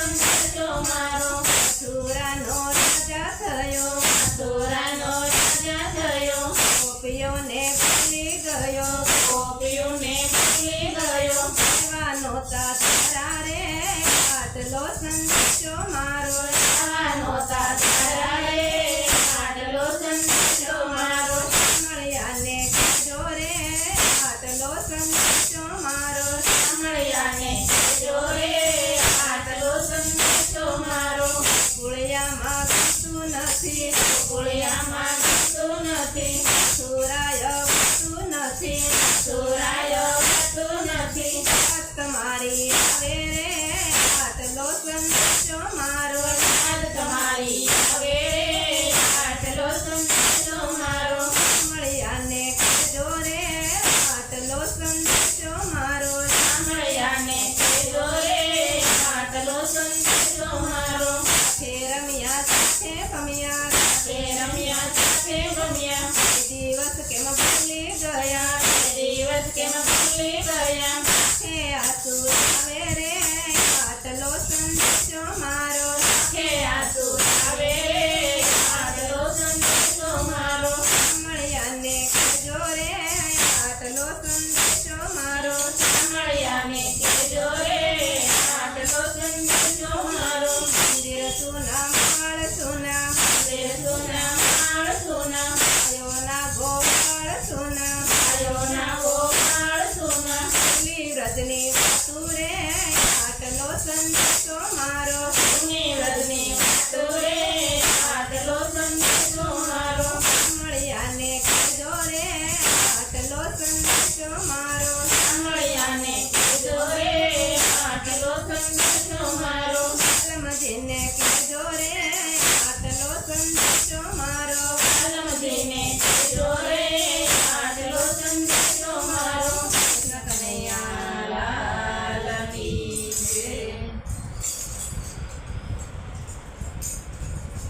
સંદેશો મારો. સુરાનો રાજા થયો. સુરાનો રાજા થયો. ગોપીઓને ભૂલી ગયો. ગોપીઓને ભૂલી ગયો. કહેવાનો તારા રે. આટલો સંદેશો મારો. કહેવાનો તારા que nos libra ya. વ્રતની વસ્તુ રે આટલો સંતો મારો. વ્રતની વસ્તુ રે આટલો સંતો મારો. મળ્યાને કહેજો રે આટલો સંતો મારો. મળ્યાને કહેજો રે આટલો સંતો મારો. મજીને કહેજો રે આટલો સંતો